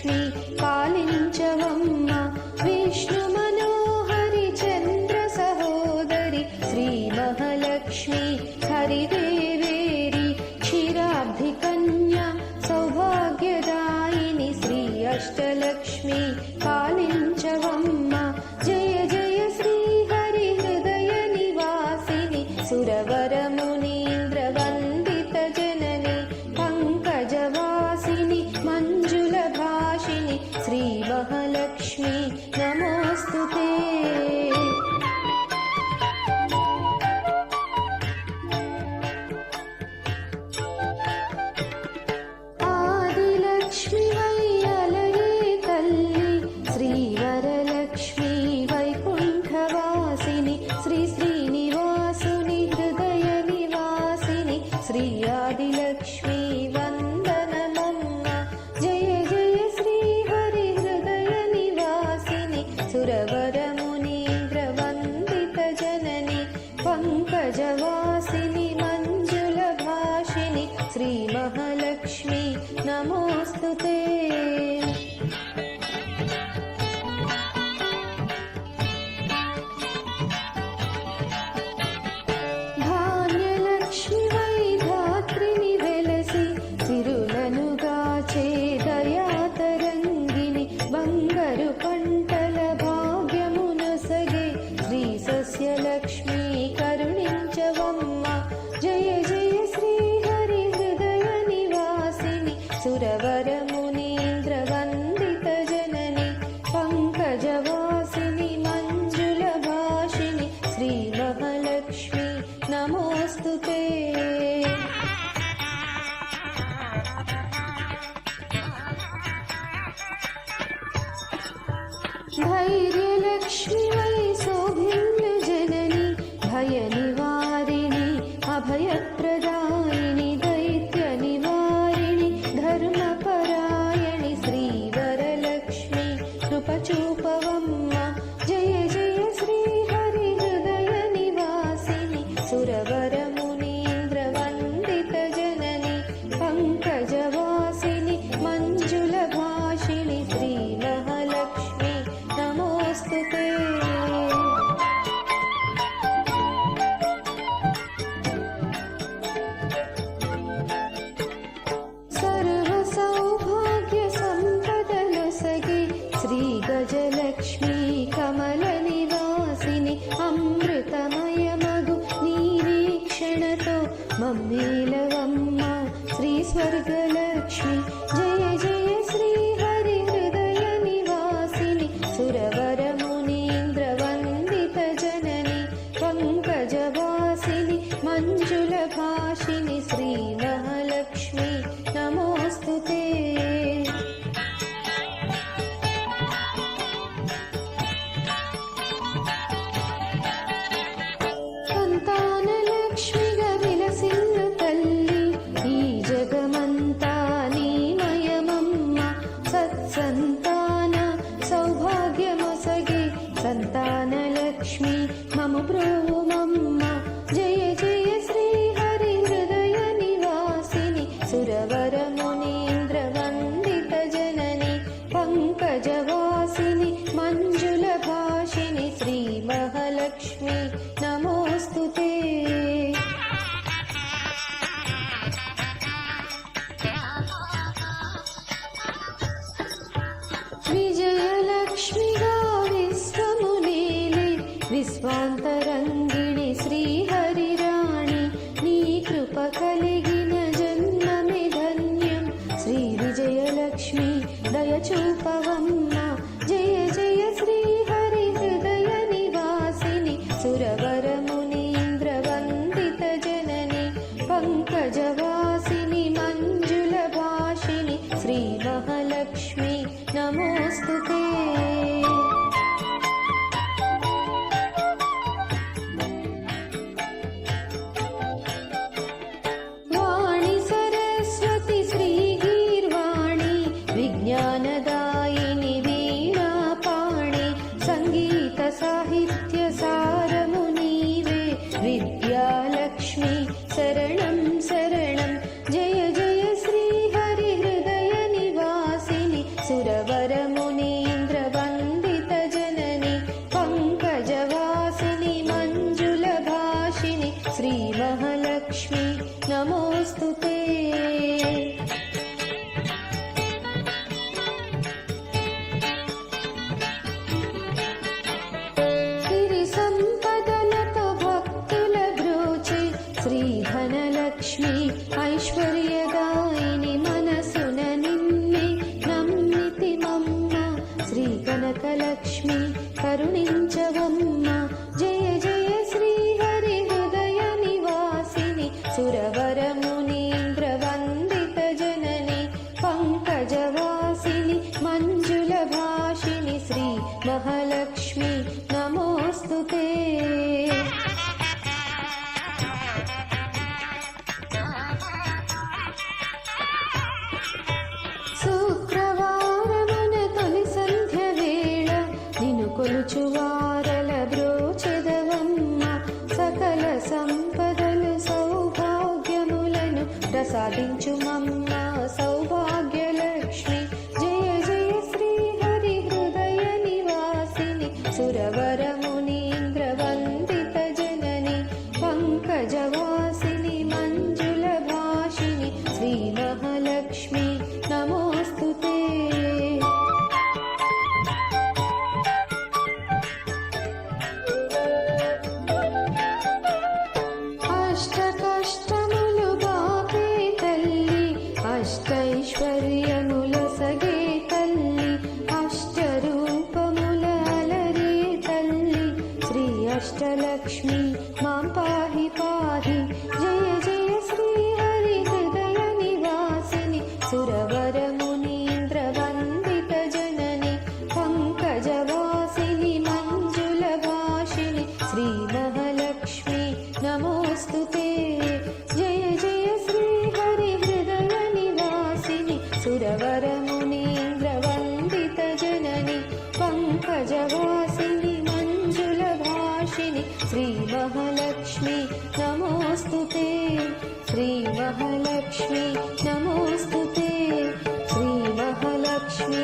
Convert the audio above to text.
లక్ష్మి పాలించవమ్మ. విష్ణు మనోహరి చంద్ర సహోదరి శ్రీ మహాలక్ష్మి హరిదేవేరి క్షీరాబ్ధి కన్యా సౌభాగ్యదాయిని శ్రీ అష్టలక్ష్మి మహాలక్ష్మి నమోస్తుతే. ఆదిలక్ష్మి వయ్యలయే తల్లి శ్రీవరలక్ష్మి. వైకుంఠవాసిని ಗೌರವ మమ్మీలవమ్మ శ్రీ స్వర్గలక్ష్మి జయ జయ శ్రీ హరి హృదయ నివాసిని సురవర మునీంద్ర వందిత జనని పంకజవాసిని మంజుల భాషిని శ్రీ सुरवरमुनीन्द्रवन्दितजननि पङ्कजवासिनि मञ्जुलभाषिनि श्रीमहलक्ष्मि नमोऽस्तु ते विजयलक्ष्मिगा विश्वमुनीले विश्वान्त లక్ష్మి దయచూపవమ్మ జయ జయ శ్రీ హరి హృదయ నివాసిని. సురవరమునీంద్ర వందిత జనని. పంకజవాసిని మంజుల భాషిని శ్రీ మహాలక్ష్మి నమోస్తుతే ಜ್ಞಾನದ లక్ష్మి కరుణించవమ్మ. జయ జయ శ్రీహరి హృదయ నివాసిని. సురవరమునీంద్ర వందిత జనని పంకజవాసిని మంజుల భాషిని. శ్రీ మహాలక్ష్మి నమోస్తుతే. హారల బ్రోచెదవమ్మ సకల సంపదలు సౌభాగ్యములను ప్రసాదించ అష్ట కష్టములు బాపే తల్లి. అష్టైశ్వర్యముల సగే తల్లి. అష్టరూపముల అలరే తల్లి. శ్రీ అష్టలక్ష్మి మాం పాహి పాహి. జయ జయ శ్రీ హరి హృదయ నివాసిని. సురవర నమో నమస్తుతే జయ జయ శ్రీ హరి హృదయ నివాసిని సురవరమునీంద్ర వందిత జనని పంకజవాసిని మంజుల భాషిని మహాలక్ష్మి నమోస్తుతే. శ్రీ మహాలక్ష్మి